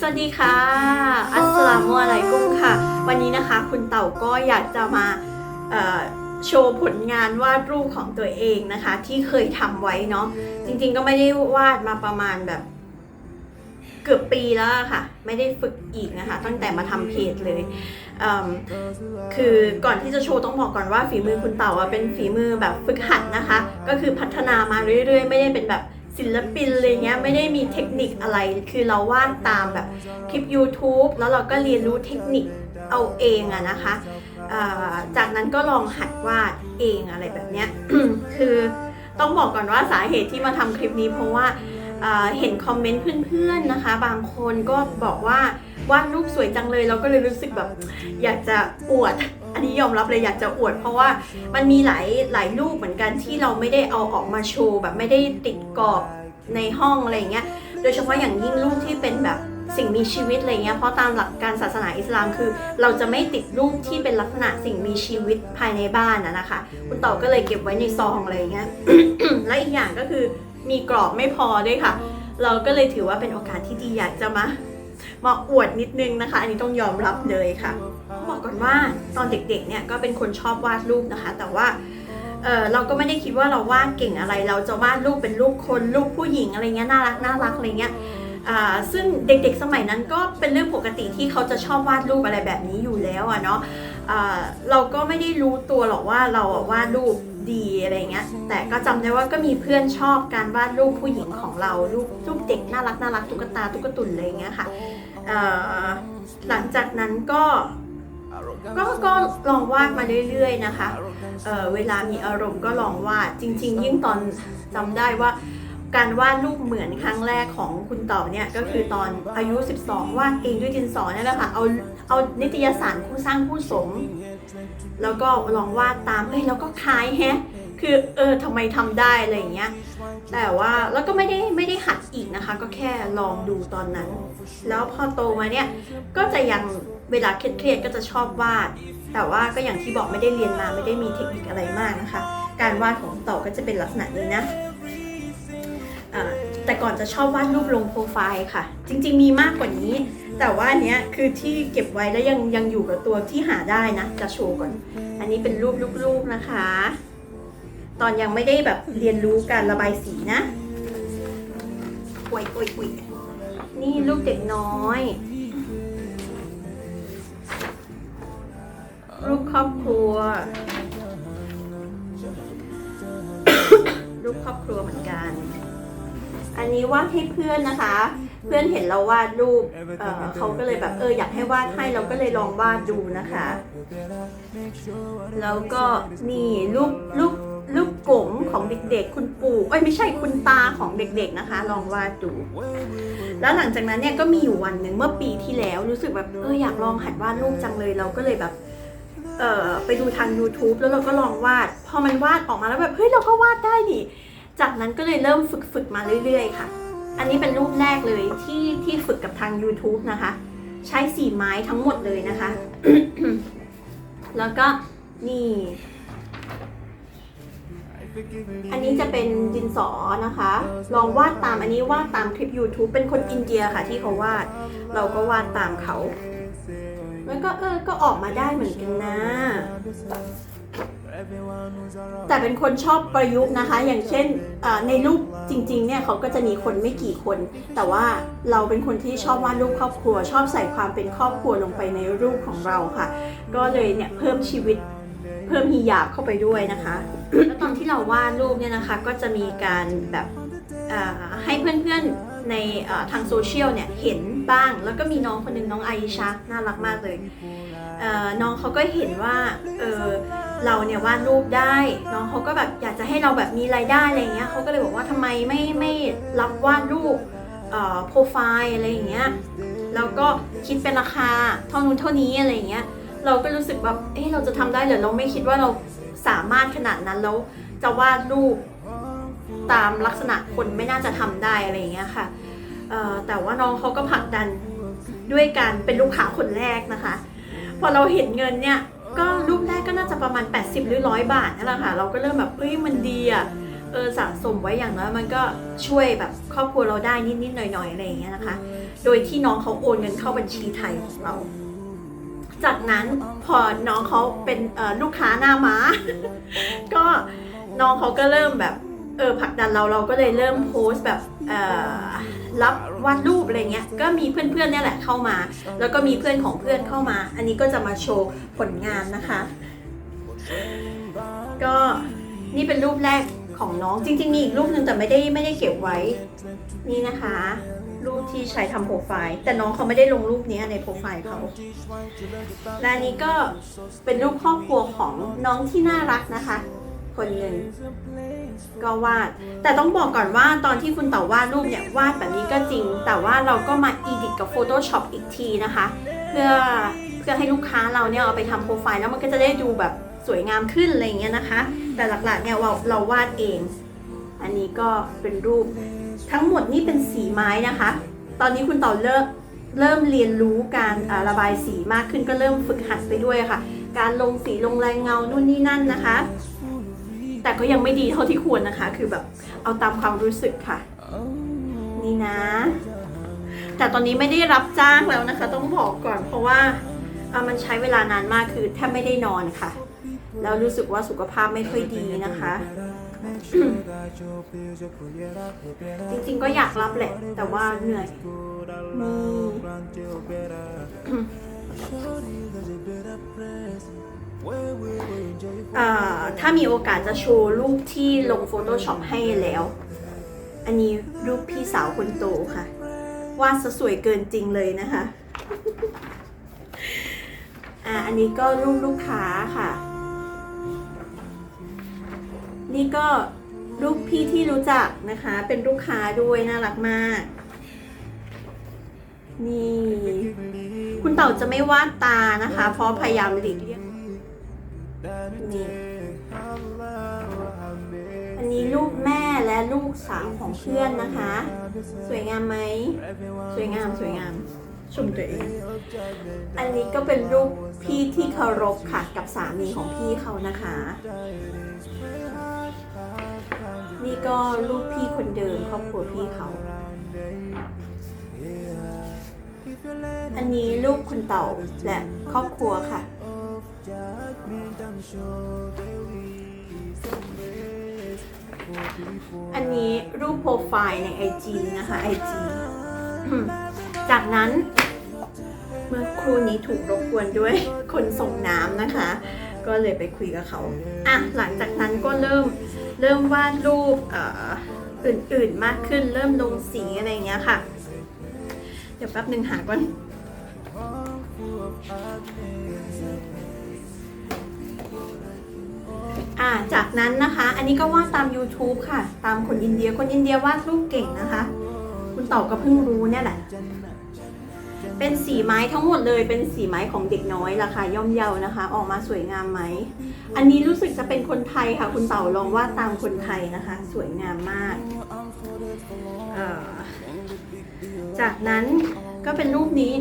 สวัสดีค่ะ อัสสลามุอะลัยกุมค่ะ วันนี้นะคะคุณเต่าก็อยากจะมาโชว์ผลงานวาดรูปของตัวเองนะคะ ที่เคยทำไว้เนาะจริงๆก็ไม่ได้วาดมาประมาณแบบ เกือบปีแล้วค่ะ ไม่ได้ฝึกอีกนะคะ ตั้งแต่มาทำเพจเลย คือก่อนที่จะโชว์ต้องบอกก่อนว่าฝีมือคุณเต่าอะเป็นฝีมือแบบฝึกหัดนะคะ ก็คือพัฒนามาเรื่อยๆ ไม่ได้เป็นแบบศิลปินอะไรเงี้ยไม่ได้มีเทคนิคอะไร คือเราวาดตามแบบคลิป YouTube แล้วเราก็เรียนรู้เทคนิคเอาเองอะนะคะจากนั้นก็ลองหัดวาดเองอะไรแบบเนี้ยคือต้องบอกก่อนว่าสาเหตุที่มาทำคลิปนี้เพราะว่า เห็นคอมเมนต์เพื่อนๆนะคะ บางคนก็บอกว่าวาดรูปสวยจังเลยเราก็เลยรู้สึกแบบอยากจะอวด อันนี้ยอมรับเลยอยากจะอวด เพราะว่ามันมีหลายหลายรูปเหมือนกันที่เราไม่ได้เอาออกมาโชว์แบบไม่ได้ติดกรอบในห้องอะไรอย่างเงี้ย โดยเฉพาะอย่างยิ่งรูปที่เป็นแบบสิ่งมีชีวิตอะไรเงี้ย เพราะตามหลักการศาสนาอิสลามคือ เราจะไม่ติดรูปที่เป็นลักษณะสิ่งมีชีวิตภายในบ้านนะนะคะ คุณต่อก็เลยเก็บไว้ในซองอะไรเงี้ย และอีกอย่างก็คือ มีกรอบไม่พอด้วยค่ะ เราก็เลยถือว่าเป็นโอกาสที่ดีอยากจะมามาอวดนิดนึงนะคะ อันนี้ต้องยอมรับเลยค่ะบอกก่อนว่าตอนเด็กๆเนี่ยก็เป็นคนชอบวาดรูปนะคะ แต่ว่าเออเราก็ไม่ได้คิดว่าเราวาดเก่งอะไร เราจะวาดรูปเป็นรูปคนรูปผู้หญิงอะไรเงี้ยน่ารักน่ารักอะไรเงี้ยซึ่งเด็กๆสมัยนั้นก็เป็นเรื่องปกติที่เขาจะชอบวาดรูปอะไรแบบนี้อยู่แล้วอะเนาะเราก็ไม่ได้รู้ตัวหรอกว่าเราวาดรูป ดีอะไรเงี้ย แต่ก็จำได้ว่าก็มีเพื่อนชอบการวาดรูปผู้หญิงของเรารูปรูปเด็กน่ารักน่ารักตุ๊กตาตุ๊กตุ่นอะไรเงี้ยค่ะหลังจากนั้นก็ก็ก็ลองวาดมาเรื่อยๆนะคะเเวลามีอารมณ์ก็ลองวาดจริง ๆ ยิ่งตอนจำได้ว่า การวาดรูปเหมือนครั้งแรกของคุณต่าเนี่ยก็คือตอนอายุ 12 วาดเองด้วยดินสอนี่แหละค่ะเอาเอานิตยสารคู่สร้างคู่สม แล้วก็ลองวาดตามเฮ้ยแล้วก็คล้ายแฮะคือเออทำไมทำได้อะไรอย่างเงี้ยแต่ว่าแล้วก็ไม่ได้ไม่ได้หัดอีกนะคะ ก็แค่ลองดูตอนนั้น แล้วพอโตมาเนี่ยก็จะยังเวลาเครียดๆก็จะชอบวาด แต่ว่าก็อย่างที่บอกไม่ได้เรียนมาไม่ได้มีเทคนิคอะไรมากนะคะ การวาดของต่อก็จะเป็นลักษณะนี้นะ แต่ก่อนจะชอบวาดรูปลงโปรไฟล์ค่ะ จริง ๆ มีมากกว่านี้ แต่ว่าอันเนี้ยคือที่เก็บไว้แล้วยังยังอยู่กับตัวที่หาได้นะ จะโชว์ก่อน อันนี้เป็นรูปลูกๆนะคะ ตอนยังไม่ได้แบบเรียนรู้การระบายสีนะอวยอวยอวยนี่ลูกเด็กน้อยรูปครอบครัว รูปครอบครัวเหมือนกัน อันนี้วาดให้เพื่อนนะคะ เพื่อนเห็นเราวาดรูปเเขาก็เลยแบบเอออยากให้วาดให้เราก็เลยลองวาดดูนะคะ แล้วก็นี่รูปรูปรูปกงของเด็กๆ คุณปู่เอ้ยไม่ใช่คุณตาของเด็กๆนะคะ ลองวาดดู แล้วหลังจากนั้นเนี่ยก็มีอยู่วันหนึ่งเมื่อปีที่แล้วรู้สึกแบบเอออยากลองหัดวาดรูปจังเลยเราก็เลยแบบเออไปดูทาง YouTube แล้วเราก็ลองวาด พอมันวาดออกมาแล้วแบบเฮ้ยเราก็วาดได้ดิ จากนั้นก็เลยเริ่มฝึกฝึกมาเรื่อยๆ ค่ะ อันนี้เป็นรูปแรกเลยที่ที่ฝึกกับทาง YouTube นะคะ ใช้สีไม้ทั้งหมดเลยนะคะ แล้วก็นี่ อันนี้จะเป็นดินสอนะคะ ลองวาดตามอันนี้วาดตามคลิป YouTube เป็นคนอินเดียค่ะที่เขาวาด เราก็วาดตามเขา แล้วก็เออ ก็ออกมาได้เหมือนกันนะ แต่เป็นคนชอบประยุกต์นะคะ อย่างเช่นเอ่อในรูปจริงๆเนี่ยเขาก็จะมีคนไม่กี่คน แต่ว่าเราเป็นคนที่ชอบวาดรูปครอบครัว ชอบใส่ความเป็นครอบครัวลงไปในรูปของเราค่ะ ก็เลยเนี่ยเพิ่มชีวิตเพิ่มฮีหยาบเข้าไปด้วยนะคะ แล้วตอนที่เราวาดรูปเนี่ยนะคะก็จะมีการแบบเอ่อให้เพื่อนๆในเอ่อทางโซเชียลเนี่ยเห็นบ้าง แล้วก็มีน้องคนหนึ่งน้องไอชาน่ารักมากเลยเอ่อน้องเขาก็เห็นว่าเออ เราเนี่ยวาดรูปได้น้องเขาก็แบบอยากจะให้เราแบบมีรายได้อะไรเงี้ยเขาก็เลยบอกว่าทำไมไม่ไม่รับวาดรูปโปรไฟล์อะไรอย่างเงี้ยแล้วก็คิดเป็นราคาเท่านู้นเท่านี้อะไรอย่างเงี้ยเราก็รู้สึกแบบเอ๊ะเราจะทำได้เหรือเราไม่คิดว่าเราสามารถขนาดนั้นแล้วจะวาดรูปตามลักษณะคนไม่น่าจะทำได้อะไรอย่างเงี้ยค่ะแต่ว่าน้องเขาก็ผลักดันด้วยการเป็นลูกค้าคนแรกนะคะ พอเราเห็นเงินเนี่ย ก็รูปแรกก็น่าจะประมาณ 80 หรือร้อยบาทนั่นแหละค่ะ เราก็เริ่มแบบเฮ้ยมันดีอะเออสะสมไว้อย่างน้อยมันก็ช่วยแบบครอบครัวเราได้นิดๆหน่อยๆอะไรอย่างเงี้ยนะคะ โดยที่น้องเขาโอนเงินเข้าบัญชีไทยของเรา จากนั้นพอน้องเขาเป็นลูกค้าหน้าม้า ก็น้องเขาก็เริ่มแบบเออผลักดันเราเราก็เลยเริ่มโพสต์แบบ รับวาดรูปอะไรเงี้ยก็มีเพื่อนๆเนี่ยแหละเข้ามา แล้วก็มีเพื่อนของเพื่อนเข้ามา อันนี้ก็จะมาโชว์ผลงานนะคะ ก็นี่เป็นรูปแรกของน้องจริงๆมีอีกรูปหนึ่งแต่ไม่ได้ไม่ได้เก็บไว้ นี่นะคะ รูปที่ใช้ทำโปรไฟล์ แต่น้องเขาไม่ได้ลงรูปนี้ในโปรไฟล์เขาและนนี้ก็เป็นรูปครอบครัวของน้องที่น่ารักนะคะ คนหนึ่งก็วาด แต่ต้องบอกก่อนว่าตอนที่คุณเต่าวาดรูปเนี่ยวาดแบบนี้ก็จริง แต่ว่าเราก็มา edit กับ Photoshop อีกทีนะคะ เพื่อเพื่อให้ลูกค้าเราเนี่ยเอาไปทำโปรไฟล์แล้วมันก็จะได้ดูแบบสวยงามขึ้นอะไรเงี้ยนะคะ แต่หลักๆเนี่ยเราเราวาดเอง อันนี้ก็เป็นรูปทั้งหมดนี่เป็นสีไม้นะคะ ตอนนี้คุณเต่าเริ่มเริ่มเรียนรู้การระบายสีมากขึ้นก็เริ่มฝึกหัดไปด้วยค่ะ การลงสีลงแรงเงานู่นนี่นั่นนะคะ แต่ก็ยังไม่ดีเท่าที่ควรนะคะ คือแบบเอาตามความรู้สึกค่ะ นี่นะ แต่ตอนนี้ไม่ได้รับจ้างแล้วนะคะ ต้องบอกก่อนเพราะว่าเอ่อมันใช้เวลานานมากคือแทบไม่ได้นอนค่ะ แล้วรู้สึกว่าสุขภาพไม่ค่อยดีนะคะ จริงๆก็อยากรับแหละ แต่ว่าเหนื่อยนี่อ่า ถ้ามีโอกาสจะโชว์รูปที่ลง Photoshop ให้แล้ว อันนี้รูปพี่สาวคนโตค่ะ วาดซะสวยเกินจริงเลยนะคะอ่าอันนี้ก็รูปลูกค้าค่ะ นี่ก็รูปพี่ที่รู้จักนะคะ เป็นลูกค้าด้วยน่ารักมาก นี่ คุณเต่าจะไม่วาดตานะคะ เพราะพยายามหลีกเลี่ยง นี่อันนี้ลูกแม่และลูกสาวของเพื่อนนะคะ สวยงามไหม สวยงามสวยงามชมตัวเอง อันนี้ก็เป็นรูปพี่ที่เคารพค่ะกับสามีของพี่เขานะคะ นี่ก็ลูกพี่คนเดิมครอบครัวพี่เขา อันนี้ลูกคุณเต่าและครอบครัวค่ะ อันนี้รูปโปรไฟล์ใน IG นะคะ IG อืมจากนั้นเมื่อครู่นี้ถูกรบกวนด้วยคนส่งน้ำนะคะ ก็เลยไปคุยกับเขาอะหลังจากนั้นก็เริ่มเริ่มวาดรูปอ่ออื่นๆมากขึ้น เริ่มลงสีอะไรอย่างเงี้ยค่ะ เดี๋ยวแป๊บหนึ่งหาก่อน อ่าจากนั้นนะคะ อันนี้ก็วาดตาม YouTube ค่ะ ตามคนอินเดียคนอินเดียวาดรูปเก่งนะคะ คุณเต่าก็เพิ่งรู้เนี่ยแหละ เป็นสีไม้ทั้งหมดเลยเป็นสีไม้ของเด็กน้อยราคาย่อมเยานะคะ ออกมาสวยงามไหม อันนี้รู้สึกจะเป็นคนไทยค่ะ คุณเต่าลองวาดตามคนไทยนะคะ สวยงามมาก จากนั้น ก็เป็นรูปนี้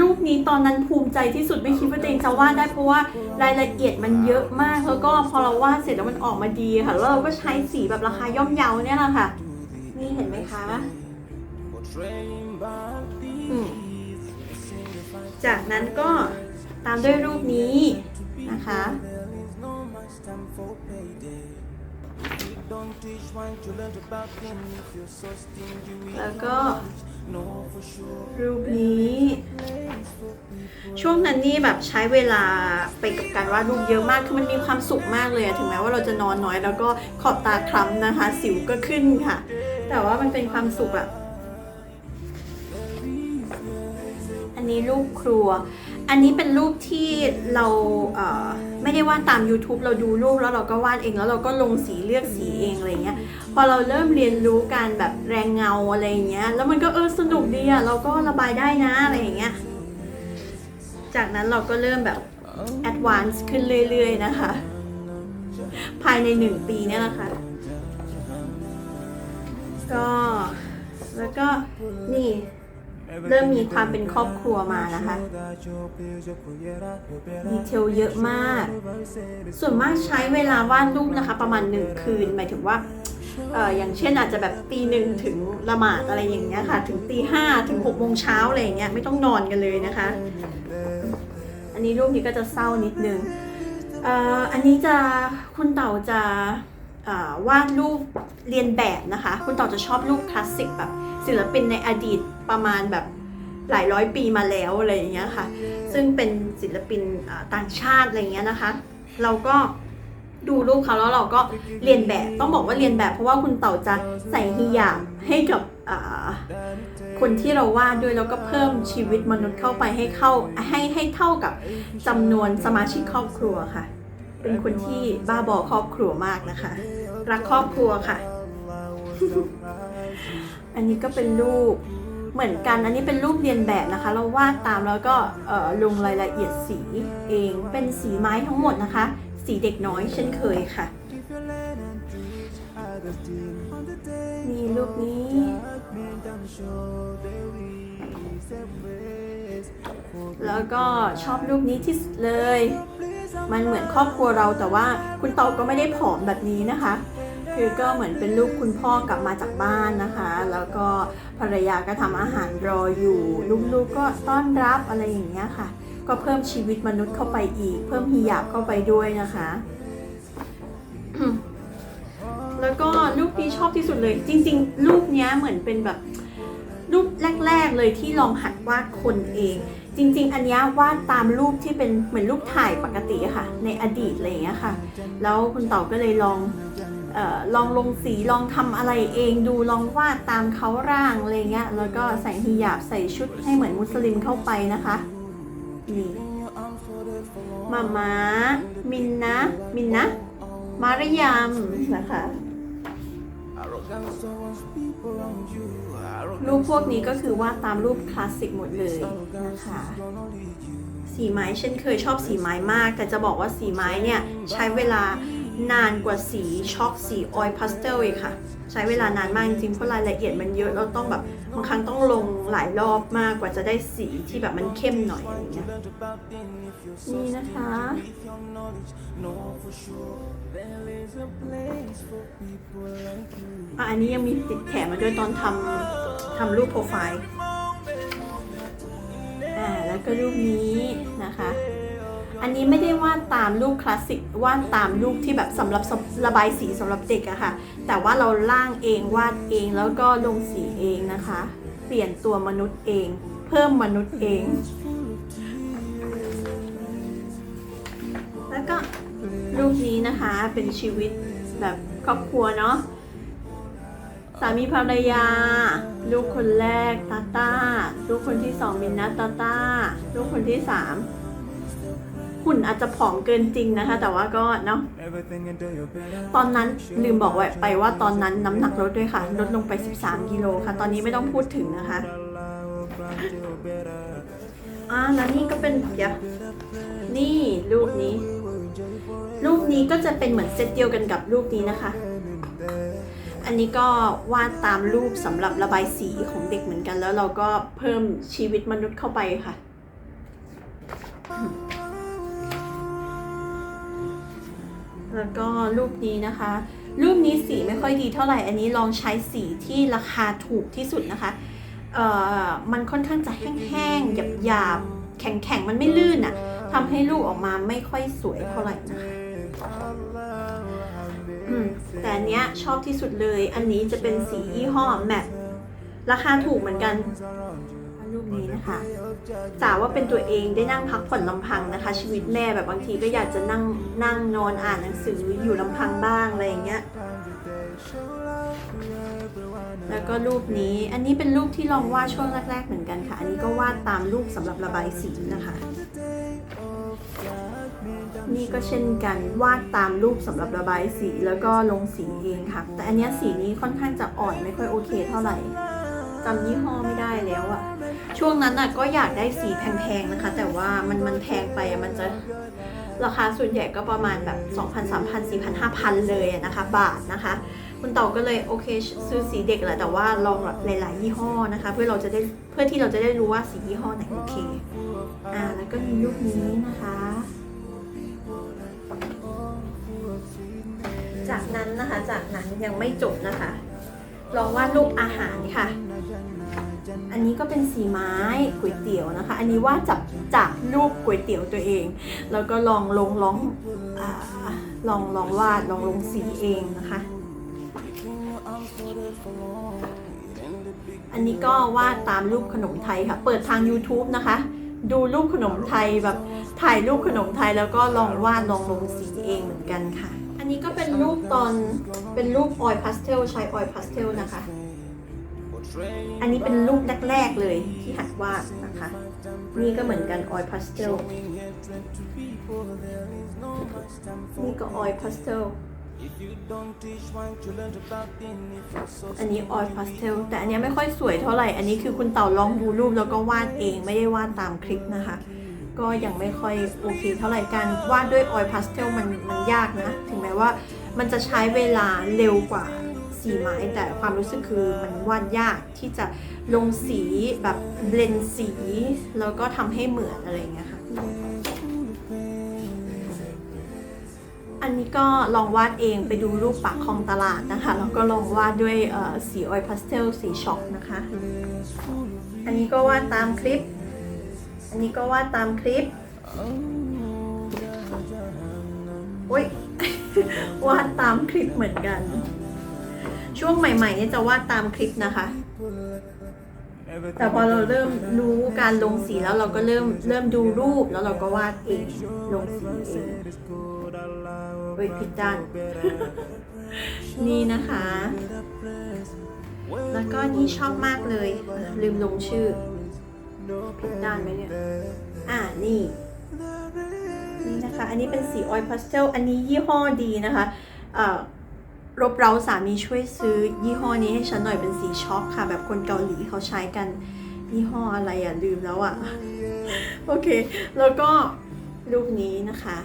รูปนี้ตอนนั้นภูมิใจที่สุดไม่คิดว่าตัวเองจะวาดได้เพราะว่ารายละเอียดมันเยอะมากแล้วก็พอเราวาดเสร็จแล้วมันออกมาดีค่ะแล้วเราก็ใช้สีแบบราคาย่อมเยาเนี่ยแหละค่ะ นี่เห็นไหมคะอืมจากนั้นก็ตามด้วยรูปนี้นะคะแล้วก็ รูปนี้ ช่วงนั้นนี่แบบใช้เวลาไปกับการวาดรูปเยอะมากคือมันมีความสุขมากเลยอะถึงแม้ว่าเราจะนอนน้อย แล้วก็ขอบตาคล้ำนะคะ สิวก็ขึ้นค่ะ แต่ว่ามันเป็นความสุขอะอันนี้รูปครัว อันนี้เป็นรูปที่เราเไม่ได้วาดตาม YouTube เราดูรูปแล้วเราก็วาดเองแล้วเราก็ลงสีเลือกสีเองอะไรเงี้ยพอเราเริ่มเรียนรู้การแบบแรงเงาอะไรเงี้ยแล้วมันก็เออสนุกดีอะเราก็ระบายได้นะอะไรอย่างเงี้ยจากนั้นเราก็เริ่มแบบ advance ขึ้นเรื่อยๆนะคะ ภายในหนึ่งปีเนี่ยแหละคะก็แล้วก็นี่ เริ่มมีความเป็นครอบครัวมานะคะดีเทลเยอะมาก ส่วนมากใช้เวลาวาดรูปนะคะ ประมาณหนึ่งคืน หมายถึงว่าเอออย่างเช่นอาจจะแบบตีหนึ่งถึงละหมาดอะไรอย่างเงี้ยค่ะ ถึงตีห้าถึงหกโมงเช้าอะไรอย่างเงี้ยไม่ต้องนอนกันเลยนะคะ อันนี้รูปนี้ก็จะเศร้านิดนึงเอ่ออันนี้จะคุณเต่าจะ วาดรูปเรียนแบบนะคะ คุณเต่าจะชอบรูปคลาสสิกแบบศิลปินในอดีตประมาณแบบหลายร้อยปีมาแล้วอะไรอย่างเงี้ยค่ะ ซึ่งเป็นศิลปินต่างชาติอะไรเงี้ยนะคะ เราก็ดูรูปเขาแล้วเราก็เรียนแบบต้องบอกว่าเรียนแบบ เพราะว่าคุณเต่าจะใส่ฮิญาบให้กับคนที่เราวาดด้วยแล้วก็เพิ่มชีวิตมนุษย์เข้าไปให้เข้าให้ให้เท่ากับจำนวนสมาชิกครอบครัวค่ะ เป็นคนที่บ้าบอครอบครัวมากนะคะ รักครอบครัวค่ะ อันนี้ก็เป็นรูปเหมือนกัน อันนี้เป็นรูปเรียนแบบนะคะ เราวาดตามแล้วก็เอ่อลงรายละเอียดสีเอง เป็นสีไม้ทั้งหมดนะคะ สีเด็กน้อยเช่นเคยค่ะ มีรูปนี้ แล้วก็ชอบรูปนี้ที่สุดเลย มันเหมือนครอบครัวเราแต่ว่าคุณเตาก็ไม่ได้ผอมแบบนี้นะคะ คือก็เหมือนเป็นลูกคุณพ่อกลับมาจากบ้านนะคะ แล้วก็ภรรยาก็ทำอาหารรออยู่ ลูกๆก็ต้อนรับอะไรอย่างเงี้ยค่ะ ก็เพิ่มชีวิตมนุษย์เข้าไปอีก เพิ่มฮิญาบเข้าไปด้วยนะคะ แล้วก็รูปนี้ชอบที่สุดเลย จริงๆรูปเนี้ยเหมือนเป็นแบบรูปแรก ๆ เลยที่ลองหัดวาดคนเอง จริง ๆ อันนี้วาดตามรูปที่เป็นเหมือนรูปถ่ายปกติค่ะ ในอดีตอะไรอย่างเงี้ยค่ะ แล้วคุณเต่าก็เลยลองออลองลงสีลองทำอะไรเองดูลองวาดตามเขาร่างอะไรเงี้ยแล้วก็ใส่ฮิญาบใส่ชุดให้เหมือนมุสลิมเข้าไปนะคะนี่มามามินนะมินนะมารยามนะคะ รูปพวกนี้ก็คือวาดตามรูปคลาสสิกหมดเลยนะคะสีไม้เช่นเคยชอบสีไม้มาก แต่จะบอกว่าสีไม้เนี่ยใช้เวลานานกว่าสีช็อกสีออยล์พาสเทลอีกค่ะ ใช้เวลานานมากจริงๆเพราะรายละเอียดมันเยอะเราต้องแบบ บางครั้งต้องลงหลายรอบมากกว่าจะได้สีที่แบบมันเข้มหน่อยอย่างเงี้ยนี่นะคะอะอันนี้ยังมีติดแถมมาด้วยตอนทำทำรูปโปรไฟล์ อ่า แล้วก็รูปนี้นะคะ อันนี้ไม่ได้วาดตามรูปคลาสสิกวาดตามรูปที่แบบสำหรับระบายสีสำหรับเด็กอะค่ะ แต่ว่าเราล่างเองวาดเองแล้วก็ลงสีเองนะคะ เปลี่ยนตัวมนุษย์เอง เพิ่มมนุษย์เอง แล้วก็รูปนี้นะคะเป็นชีวิตแบบครอบครัวเนาะสามีภรรยา ลูกคนแรกตาต้าลูกคนที่สองมินนัตาต้าลูกคนที่สาม หุ่นอาจจะผอมเกินจริงนะคะ แต่ว่าก็เนาะตอนนั้นลืมบอกไว้ไปว่าตอนนั้นน้ำหนักลดด้วยค่ะ ลดลงไป 13 กิโลค่ะ ตอนนี้ไม่ต้องพูดถึงนะคะอ่าแล้วนี่ก็เป็นเดี๋ยวนี่รูปนี้ รูปนี้ก็จะเป็นเหมือนเซตเดียวกันกับรูปนี้นะคะ อันนี้ก็วาดตามรูปสำหรับระบายสีของเด็กเหมือนกัน แล้วเราก็เพิ่มชีวิตมนุษย์เข้าไปค่ะ แล้วก็รูปนี้นะคะ รูปนี้สีไม่ค่อยดีเท่าไหร่ อันนี้ลองใช้สีที่ราคาถูกที่สุดนะคะ เอ่อ มันค่อนข้างจะแห้งๆ หยาบๆ แข็งๆ มันไม่ลื่นอะ่ะทำให้รูปออกมาไม่ค่อยสวยเท่าไหร่นะคะแต่อันเนี้ยชอบที่สุดเลย อันนี้จะเป็นสียี่ห้อแมทราคาถูกเหมือนกัน รูปนี้นะคะจ๋าว่าเป็นตัวเองได้นั่งพักผ่อนลำพังนะคะ ชีวิตแม่แบบบางทีก็อยากจะนั่งนั่งนอนอ่านหนังสืออยู่ลำพังบ้างอะไรอย่างเงี้ยแล้วก็รูปนี้อันนี้เป็นรูปที่ลองวาดช่วงแรก ๆ เหมือนกันค่ะ อันนี้ก็วาดตามรูปสำหรับระบายสีนะคะ นี่ก็เช่นกันวาดตามรูปสำหรับระบายสีแล้วก็ลงสีเองค่ะ แต่อันนี้สีนี้ค่อนข้างจะอ่อนไม่ค่อยโอเคเท่าไหร่ จำยี่ห้อไม่ได้แล้วอะช่วงนั้นอะก็อยากได้สีแพงๆนะคะ แต่ว่ามันมันแพงไปอะมันจะราคาส่วนใหญ่ก็ประมาณแบบ2,000 3,000 4,000 5,000 เลยนะคะ บาทนะคะ คุณเต่าก็เลยโอเคซื้อสีเด็กแหละแต่ว่าลองหลายๆยี่ห้อนะคะ เพื่อเราจะได้เพื่อที่เราจะได้รู้ว่าสียี่ห้อไหนโอเคอ่าแล้วก็มีรูปนี้นะคะจากนั้นนะคะ จากนั้นยังไม่จบนะคะ ลองวาดรูปอาหารค่ะ อันนี้ก็เป็นสีไม้ก๋วยเตี๋ยวนะคะ อันนี้วาดจากจากรูปก๋วยเตี๋ยวตัวเอง แล้วก็ลองลงลองอลองลองวาดลองลงสีเองนะคะ อันนี้ก็วาดตามรูปขนมไทยค่ะ เปิดทาง YouTube นะคะ ดูรูปขนมไทยแบบถ่ายรูปขนมไทยแล้วก็ลองวาดลองลงสีเองเหมือนกันค่ะ อันนี้ก็เป็นรูปตอนเป็นรูปออยล์พาสเทลใช้ออยล์พาสเทลนะคะ อันนี้เป็นรูปแรกๆเลยที่หัดวาดนะคะ นี่ก็เหมือนกันออยล์พาสเทลนี่ก็ออยล์พาสเทลอันนี้ออยล์พาสเทลแต่อันนี้ไม่ค่อยสวยเท่าไหร่ อันนี้คือคุณเต่าลองดูรูปแล้วก็วาดเองไม่ได้วาดตามคลิปนะคะ ก็ยังไม่ค่อยโอเคเท่าไหร่การวาดด้วยออยล์พาสเทลมันมันยากนะ ถึงแม้ว่ามันจะใช้เวลาเร็วกว่าสีไม้แต่ความรู้สึกคือมันวาดยากที่จะลงสีแบบเลนสี แล้วก็ทำให้เหมือนอะไรเงี้ยค่ะ อันนี้ก็ลองวาดเองไปดูรูปปากคลองตลาดนะคะ แล้วก็ลองวาดด้วยสีออยล์พาสเทลสีช็อกนะคะ อันนี้ก็วาดตามคลิป อันนี้ก็วาดตามคลิปอุ้ยวาดตามคลิปเหมือนกัน ช่วงใหม่ๆนี่จะวาดตามคลิปนะคะ แต่พอเราเริ่มรู้การลงสีแล้วเราก็เริ่มเริ่มดูรูปแล้วเราก็วาดเองลงสีเองเฮ้ยผิดด้านนี่นะคะ แล้วก็นี่ชอบมากเลย ลืมลงชื่อ ดด้านไหมเนี่ย อ่า นี่ นี่นะคะ อันนี้เป็นสีออยล์พาสเทล อันนี้ยี่ห้อดีนะคะเอ่อรบเราสามีช่วยซื้อยี่ห้อนี้ให้ฉันหน่อยเป็นสีช็อกค่ะ แบบคนเกาหลีเขาใช้กันยี่ห้ออะไรอะลืมแล้วอะ โอเค แล้วก็รูปนี้นะคะ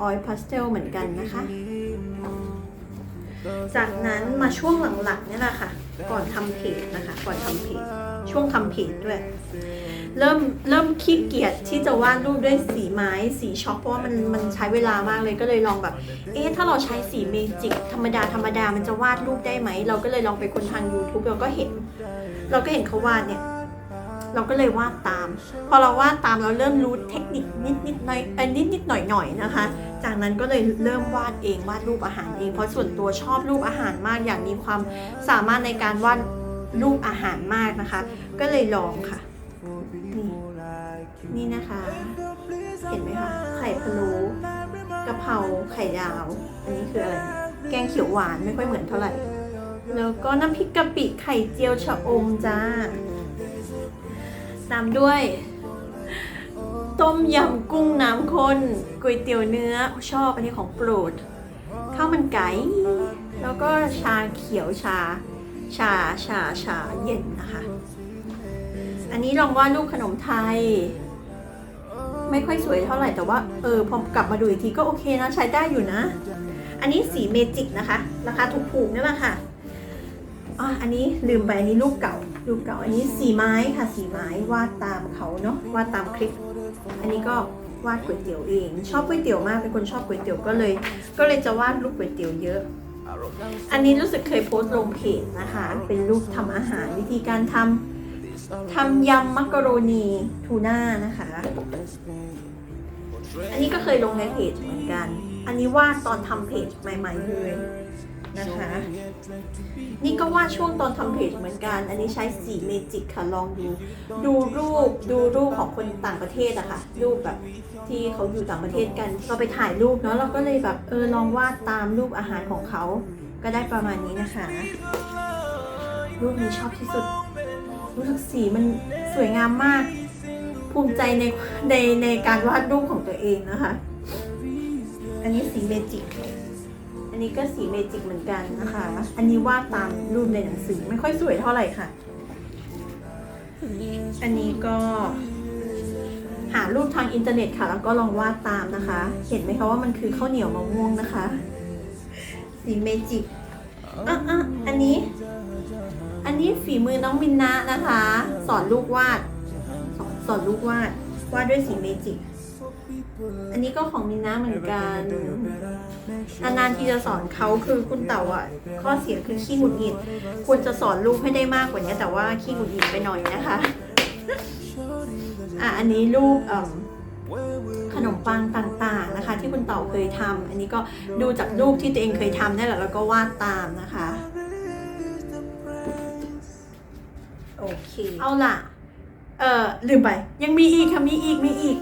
ออยล์พาสเทลเหมือนกันนะคะ จากนั้นมาช่วงหลังๆเนี่ยแหละค่ะ ก่อนทำเพจนะคะ ก่อนทำเพจ ช่วงทำเพจด้วย เริ่มเริ่มขี้เกียจที่จะวาดรูปด้วยสีไม้สีช็อกเพราะว่ามันมันใช้เวลามากเลยก็เลยลองแบบ เอ๊ะถ้าเราใช้สีเมจิกธรรมดาธรรมดามันจะวาดรูปได้ไหม เราก็เลยลองไปคนทาง YouTube เราก็เห็น เราก็เห็นเขาวาดเนี่ยเราก็เลยวาดตาม พอเราวาดตามเราเริ่มรู้เทคนิคนิดนิดหน่อยเอ้นิดนิดหน่อยหน่อยนะคะ จากนั้นก็เลยเริ่มวาดเองวาดรูปอาหารเองเพราะส่วนตัวชอบรูปอาหารมาก อยากมีความสามารถในการวาด รูปอาหารมากนะคะ ก็เลยลองค่ะ นี่นี่นะคะ เห็นไหมคะ ไข่พะโล้กะเพราไข่ดาว อันนี้คืออะไร แกงเขียวหวานไม่ค่อยเหมือนเท่าไหร่ แล้วก็น้ำพริกกะปิไข่เจียวชะอมจ้า ตามด้วย ต้มยำกุ้งน้ำข้นก๋วยเตี๋ยวเนื้อชอบอันนี้ของโปรดข้าวมันไก่แล้วก็ชาเขียวชา ชาชาชาเย็นนะคะ อันนี้ลองวาดรูปขนมไทย ไม่ค่อยสวยเท่าไหร่แต่ว่า เออพอกลับมาดูอีกทีก็โอเคนะใช้ได้อยู่นะ อันนี้สีเมจิกนะคะ ราคาถูกๆนี่แหละค่ะอะอันนี้ลืมไปอันนี้รูปเก่ารูปเก่า อันนี้สีไม้ค่ะสีไม้วาดตามเขาเนาะวาดตามคลิป อันนี้ก็วาดก๋วยเตี๋ยวเอง ชอบก๋วยเตี๋ยวมากเป็นคนชอบก๋วยเตี๋ยวก็เลย ก็เลยจะวาดรูปก๋วยเตี๋ยวเยอะ อันนี้รู้สึกเคยโพสต์ลงเพจนะคะ เป็นรูปทำอาหารวิธีการทำทำยำมักกะโรนีทูน่านะคะ อันนี้ก็เคยลงในเพจเหมือนกัน อันนี้วาดตอนทำเพจใหม่ ๆเลย นะคะ นี่ก็วาดช่วงตอนทำเพจเหมือนกัน อันนี้ใช้สีเมจิกค่ะ ลองดู ดูรูปดูรูปของคนต่างประเทศอะค่ะ รูปแบบที่เขาอยู่ต่างประเทศกัน เราไปถ่ายรูปเนาะ เราก็เลยแบบเออลองวาดตามรูปอาหารของเขา ก็ได้ประมาณนี้นะคะ รูปนี้ชอบที่สุด รู้สึกสีมันสวยงามมาก ภูมิใจในในในการวาดรูปของตัวเองนะคะ อันนี้สีเมจิก อันนี้ก็สีเมจิกเหมือนกันนะคะ อันนี้วาดตามรูปในหนังสือไม่ค่อยสวยเท่าไหร่ค่ะ อันนี้ก็หารูปทางอินเทอร์เน็ตค่ะ แล้วก็ลองวาดตามนะคะ เห็นไหมคะว่ามันคือข้าวเหนียวมะม่วงนะคะ สีเมจิกอะอะอันนี้ อันนี้ฝีมือน้องมินนะนะคะ สอนลูกวาด สอนสอนลูกวาดวาดด้วยสีเมจิก อันนี้ก็ของมินนะเหมือนกันนานๆที่จะสอนเขาคือคุณเต่าอะ ข้อเสียคือขี้หงุดหงิด ควรจะสอนลูกให้ได้มากกว่านี้ แต่ว่าขี้หงุดหงิดไปหน่อยนะคะ อะอันนี้ลูกเอ่มขนมปังต่างๆนะคะ ที่คุณเต่าเคยทำอันนี้ก็ดูจากรูปที่ตัวเองเคยทำนี่แหละแล้วก็วาดตามนะคะโอเคเอาล่ะ เอ่อลืมไป ยังมีอีกค่ะมีอีกมีอีก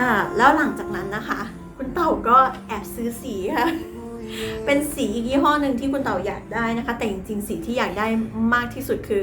อ่าแล้วหลังจากนั้นนะคะ คุณเต่าก็แอบซื้อสีค่ะ เป็นสีอีกยี่ห้อหนึ่งที่คุณเต่าอยากได้นะคะ แต่จริงๆสีที่อยากได้มากที่สุดคือ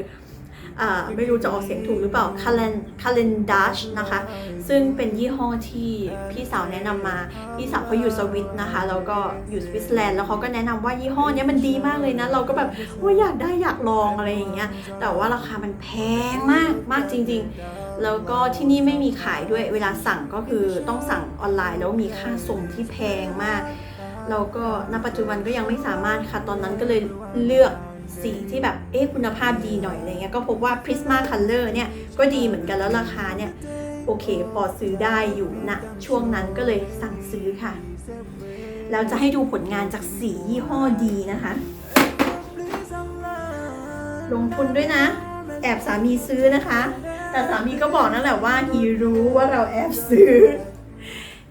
อ่าไม่รู้จะออกเสียงถูกหรือเปล่าคาเลนคาเลนดัชนะคะ ซึ่งเป็นยี่ห้อที่พี่สาวแนะนำมา พี่สาวเขาอยู่สวิตนะคะ แล้วก็อยู่สวิตเซอร์แลนด์แล้วเขาก็แนะนำว่ายี่ห้อนี้มันดีมากเลยนะ เราก็แบบว่าอยากได้อยากลองอะไรอย่างเงี้ย แต่ว่าราคามันแพงมากมากจริง ๆ แล้วก็ที่นี่ไม่มีขายด้วยเวลาสั่งก็คือต้องสั่งออนไลน์ แล้วมีค่าส่งที่แพงมาก แล้วก็ณปัจจุบันก็ยังไม่สามารถค่ะ ตอนนั้นก็เลยเลือกสีที่แบบเอ๊ะคุณภาพดีหน่อยอะไรเงี้ยก็พบว่า Prisma Color เนี่ยก็ดีเหมือนกันแล้วราคาเนี่ยโอเคพอซื้อได้อยู่ณช่วงนั้นก็เลยสั่งซื้อค่ะ แล้วจะให้ดูผลงานจากสียี่ห้อดีนะคะ ลงทุนด้วยนะ แอบสามีซื้อนะคะ แต่สามีก็บอกนั่นแหละว่าฮีรู้ว่าเราแอบซื้อ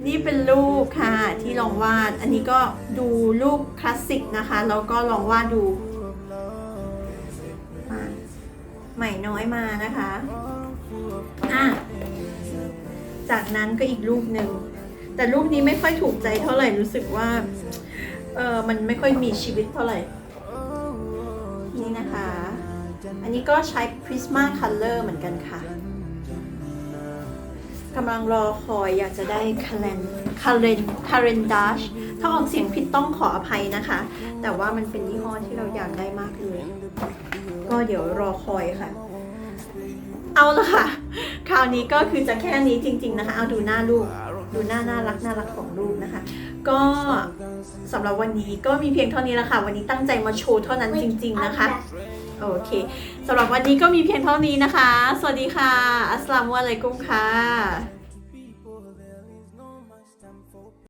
นี่เป็นรูปค่ะที่ลองวาด อันนี้ก็ดูรูปคลาสสิกนะคะ แล้วก็ลองวาดดูมาใหม่น้อยมานะคะอะจากนั้นก็อีกรูปหนึ่ง แต่รูปนี้ไม่ค่อยถูกใจเท่าไหร่รู้สึกว่า เออมันไม่ค่อยมีชีวิตเท่าไหร่ นนี้ก็ใช้ Prisma Color เหมือนกันค่ะกำลังรอคอยอยากจะได้ Karen Karen Karen Dash ถ้าออกเสียงผิดต้องขออภัยนะคะ แต่ว่ามันเป็นยี่ห้อที่เราอยากได้มากเลย ก็เดี๋ยวรอคอยค่ะ เอาละค่ะ คราวนี้ก็คือจะแค่นี้จริง ๆนะคะ เอาดูหน้าลูก ดูหน้าน่ารักน่ารักของลูกนะคะ ก็สำหรับวันนี้ก็มีเพียงเท่านี้ละค่ะ วันนี้ตั้งใจมาโชว์เท่านั้นจริง ๆ นะคะ โอเคสำหรับวันนี้ก็มีเพียงเท่านี้นะคะ สวัสดีค่ะ อัสลามุอะลัยกุมค่ะ